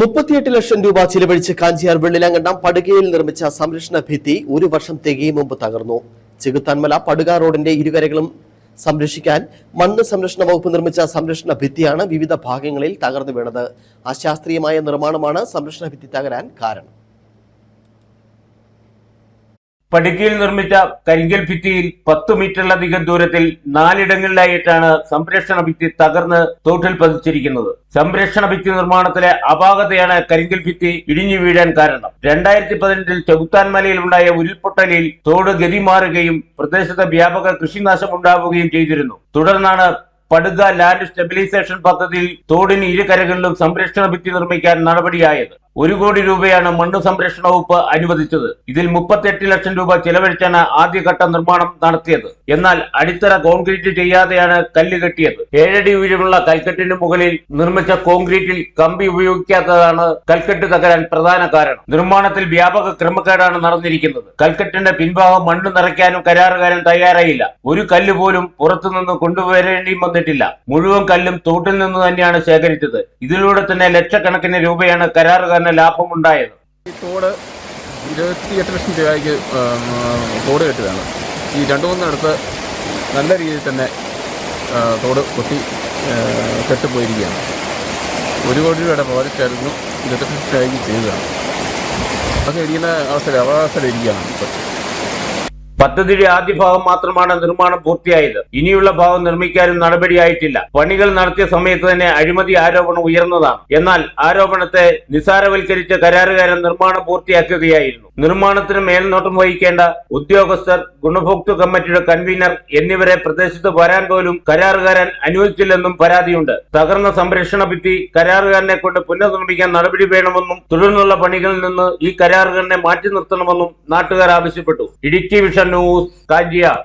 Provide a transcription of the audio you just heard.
മുപ്പത്തിയെട്ട് ലക്ഷം രൂപ ചിലവഴിച്ച് കാഞ്ചിയാർ വെള്ളിലാങ്കണ്ടം പടുകയിൽ നിർമ്മിച്ച സംരക്ഷണ ഭിത്തി ഒരു വർഷം തികയും മുമ്പ് തകർന്നു. ചെകുത്താൻമല പടുക റോഡിന്റെ ഇരുകരകളും സംരക്ഷിക്കാൻ മണ്ണ് സംരക്ഷണ വകുപ്പ് നിർമ്മിച്ച സംരക്ഷണ ഭിത്തിയാണ് വിവിധ ഭാഗങ്ങളിൽ തകർന്നു വീണത്. അശാസ്ത്രീയമായ നിർമ്മാണമാണ് സംരക്ഷണ ഭിത്തി തകരാൻ കാരണം. പടുക്കയിൽ നിർമ്മിച്ച കരിങ്കൽ ഭിത്തിയിൽ പത്ത് മീറ്ററിലധികം ദൂരത്തിൽ നാലിടങ്ങളിലായിട്ടാണ് സംരക്ഷണ ഭിത്തി തകർന്ന് തോട്ടിൽ പതിച്ചിരിക്കുന്നത്. സംരക്ഷണ ഭിത്തി നിർമ്മാണത്തിലെ അപാകതയാണ് കരിങ്കൽ ഭിത്തി ഇടിഞ്ഞു വീഴാൻ കാരണം. രണ്ടായിരത്തി പതിനെട്ടിൽ ചെകുത്താൻമലയിൽ ഉണ്ടായ ഉരുൾപൊട്ടലിൽ തോട് ഗതി മാറുകയും പ്രദേശത്ത് വ്യാപക കൃഷിനാശം ഉണ്ടാവുകയും ചെയ്തിരുന്നു. തുടർന്നാണ് പടുക ലാൻഡ് സ്റ്റെബിലൈസേഷൻ പദ്ധതിയിൽ തോടിന് ഇരുകരകളിലും സംരക്ഷണ ഭിത്തി നിർമ്മിക്കാൻ നടപടിയായത്. ഒരു കോടി രൂപയാണ് മണ്ണ് സംരക്ഷണ വകുപ്പ് അനുവദിച്ചത്. ഇതിൽ മുപ്പത്തെട്ട് ലക്ഷം രൂപ ചെലവഴിച്ചാണ് ആദ്യഘട്ട നിർമ്മാണം നടത്തിയത്. എന്നാൽ അടിത്തറ കോൺക്രീറ്റ് ചെയ്യാതെയാണ് കല്ല് കെട്ടിയത്. ഏഴടി ഉയരമുള്ള കൽക്കെട്ടിന് മുകളിൽ നിർമ്മിച്ച കോൺക്രീറ്റിൽ കമ്പി ഉപയോഗിക്കാത്തതാണ് കൽക്കെട്ട് തകരാൻ പ്രധാന കാരണം. നിർമ്മാണത്തിൽ വ്യാപക ക്രമക്കേടാണ് നടന്നിരിക്കുന്നത്. കൽക്കെട്ടിന്റെ പിൻഭാഗം മണ്ണ് നിറയ്ക്കാനും കരാറുകാരൻ തയ്യാറായില്ല. ഒരു കല്ല് പോലും പുറത്തുനിന്ന് കൊണ്ടുവരേണ്ടിയും വന്നിട്ടില്ല. മുഴുവൻ കല്ലും തോട്ടിൽ നിന്ന് തന്നെയാണ് ശേഖരിച്ചത്. ഇതിലൂടെ തന്നെ ലക്ഷക്കണക്കിന് രൂപയാണ് കരാറുകാരന് ലാഭമുണ്ടായത്? ഈ ലക്ഷം രൂപയ്ക്ക് തോട് കെട്ടിയതാണ്. ഈ രണ്ടു മൂന്നിടത്ത് നല്ല രീതിയിൽ തന്നെ തോട് പൊട്ടി കെട്ടുപോയിരിക്കുകയാണ് ഒരു കോടി രൂപയുടെ പ്രോജക്റ്റ് ആയിരുന്നു ഇരുപത്തെട്ട് ലക്ഷം രൂപയ്ക്ക് ചെയ്തതാണ്. അതൊക്കെ ഇരിക്കുന്ന അവസരം ഇരിക്കുകയാണ് ഇപ്പോൾ പദ്ധതിയുടെ ആദ്യ ഭാഗം മാത്രമാണ് നിർമ്മാണം പൂർത്തിയായത്. ഇനിയുള്ള ഭാഗം നിർമ്മിക്കാനും നടപടിയായിട്ടില്ല. പണികൾ നടത്തിയ സമയത്ത് തന്നെ അഴിമതി ആരോപണം ഉയർന്നതാണ്. എന്നാൽ ആരോപണത്തെ നിസാരവൽക്കരിച്ച കരാറുകാരൻ നിർമ്മാണം പൂർത്തിയാക്കുകയായിരുന്നു. നിർമ്മാണത്തിന് മേൽനോട്ടം വഹിക്കേണ്ട ഉദ്യോഗസ്ഥർ ഗുണഭോക്തൃ കമ്മിറ്റിയുടെ കൺവീനർ എന്നിവരെ പ്രദേശത്ത് വരാൻ പോലും കരാറുകാരൻ അനുവദിച്ചില്ലെന്നും പരാതിയുണ്ട്. തകർന്ന സംരക്ഷണ ഭിത്തി കരാറുകാരനെ കൊണ്ട് പുനർനിർമ്മിക്കാൻ നടപടി വേണമെന്നും തുടർന്നുള്ള പണികളിൽ നിന്ന് ഈ കരാറുകാരനെ മാറ്റി നിർത്തണമെന്നും നാട്ടുകാർ ആവശ്യപ്പെട്ടു. ഇടുക്കി വിഷൻ નું તાજિયા